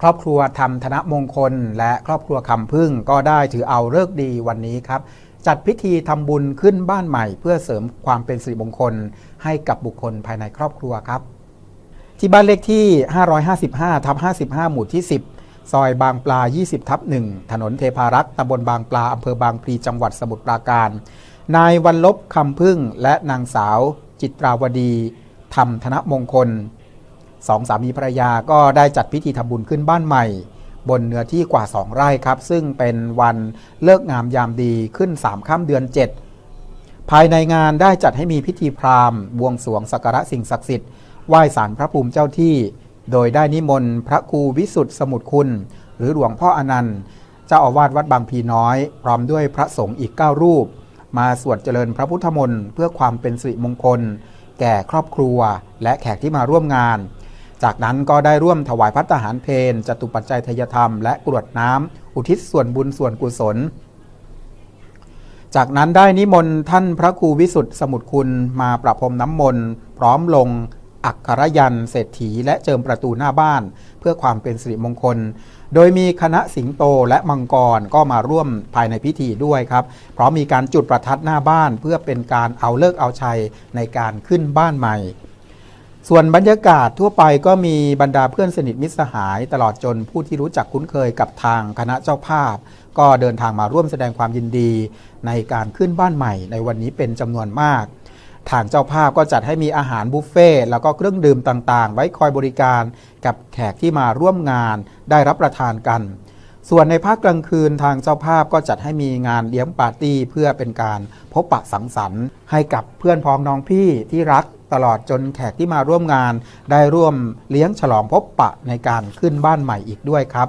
ครอบครัวธรรมธนมงคล และครอบครัวคำพึ่งก็ได้ถือเอาเลิกดีวันนี้ครับ จัดพิธีทำบุญขึ้นบ้านใหม่ เพื่อเสริมความเป็นสิริมงคล ให้กับบุคคลภายในครอบครัวครับ ที่บ้านเลขที่ 555ทับ55 หมู่ที่ 10 ซอยบางปลา 20ทับ1ถนนเทพารักษ์ตำบลบางปลาอำเภอบางพลีจังหวัดสมุทรปราการ นายวันลบคำพึ่งและนางสาว จิตราวดีธรรมธนมงคล สองสามีภรรยาก็ได้จัดพิธีทำบุญขึ้นบ้านใหม่ บนเนื้อที่กว่า 2 ไร่ครับ ซึ่งเป็นวันเลิกงามยามดีขึ้น 3ค่ำเดือน 7 ภายในงานได้จัดให้มีพิธีพราหมณ์บวงสรวงสักการะสิ่งศักดิ์สิทธิ์ไหว้สารพระภูมิเจ้าที่ โดยได้นิมนต์พระครูวิสุทธิสมุทรคุณ หรือหลวงพ่ออนันต์เจ้าอาวาสวัดบางพีน้อย พร้อมด้วยพระสงฆ์อีก 9 รูป มาสวดเจริญพระพุทธมนต์เพื่อความเป็นสิริมงคล แก่ครอบครัว และแขกที่มาร่วมงาน จากนั้นก็ได้ร่วมถวายพัฒหารเพลจตุปัจจัยทยธรรมและกรวดน้ำอุทิศส่วนบุญส่วนกุศล จากนั้นได้นิมนต์ท่านพระครูวิสุทธิสมุทรคุณมาประพรมน้ำมนต์พร้อมลงอักขรยันเศรษฐีและเจิมประตูหน้าบ้าน เพื่อความเป็นสิริมงคล โดยมีคณะสิงโตและมังกรก็มาร่วมภายในพิธีด้วยครับ เพราะมีการจุดประทัดหน้าบ้านเพื่อเป็นการเอาเลิกเอาชัยในการขึ้นบ้านใหม่ ส่วนบรรยากาศทั่วไปก็มีบรรดาเพื่อนสนิทมิตรสหาย ตลอดจนผู้ที่รู้จักคุ้นเคยกับทางคณะเจ้าภาพ ก็เดินทางมาร่วมแสดงความยินดี ในการขึ้นบ้านใหม่ในวันนี้เป็นจำนวนมาก ทางเจ้าภาพก็จัดให้มีอาหารบุฟเฟ่ต์แล้วก็เครื่องดื่มต่างๆ ไว้คอยบริการกับแขกที่มาร่วมงานได้รับประทานกัน ส่วนในภาคกลางคืนทางเจ้าภาพก็จัดให้มีงานเลี้ยงปาร์ตี้เพื่อเป็นการพบปะสังสรรค์ให้กับเพื่อนพ้องน้องพี่ที่รัก ตลอดจนแขกที่มาร่วมงาน ได้ร่วมเลี้ยงฉลองพบปะในการขึ้นบ้านใหม่อีกด้วยครับ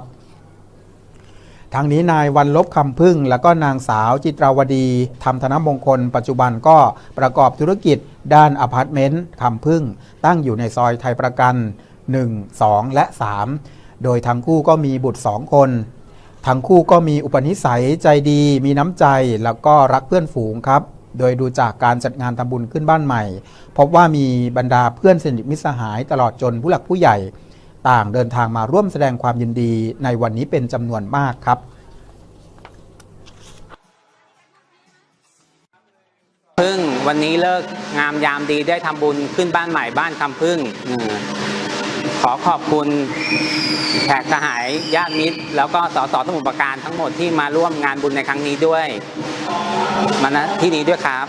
ทางนี้นายวันลบคำพึ่ง แล้วก็นางสาวจิตราวดีธรรมธนมงคล ปัจจุบันก็ประกอบธุรกิจด้านอพาร์ตเมนต์คำพึ่ง ตั้งอยู่ในซอยไทยประกัน 1 2 และ 3 โดยทั้งคู่ก็มีบุตร 2 คน ทั้งคู่ก็มีอุปนิสัยใจดี มีน้ำใจแล้วก็รักเพื่อนฝูงครับ โดยดูจากการจัดงานทำบุญขึ้นบ้านใหม่ พบว่ามีบรรดาเพื่อนสนิทมิตรสหายตลอดจนผู้หลักผู้ใหญ่ ต่างเดินทางมาร่วมแสดงความยินดีในวันนี้เป็นจำนวนมากครับพึ่งวันนี้เลิกงามยามดีได้ทำบุญขึ้นบ้านใหม่บ้านคำพึ่งอืม ขอขอบคุณแขกสหายญาติมิตร แล้วก็สสสมุทรปราการทั้งหมดที่มาร่วมงานบุญในครั้งนี้ด้วยมาณที่นี้ด้วยครับ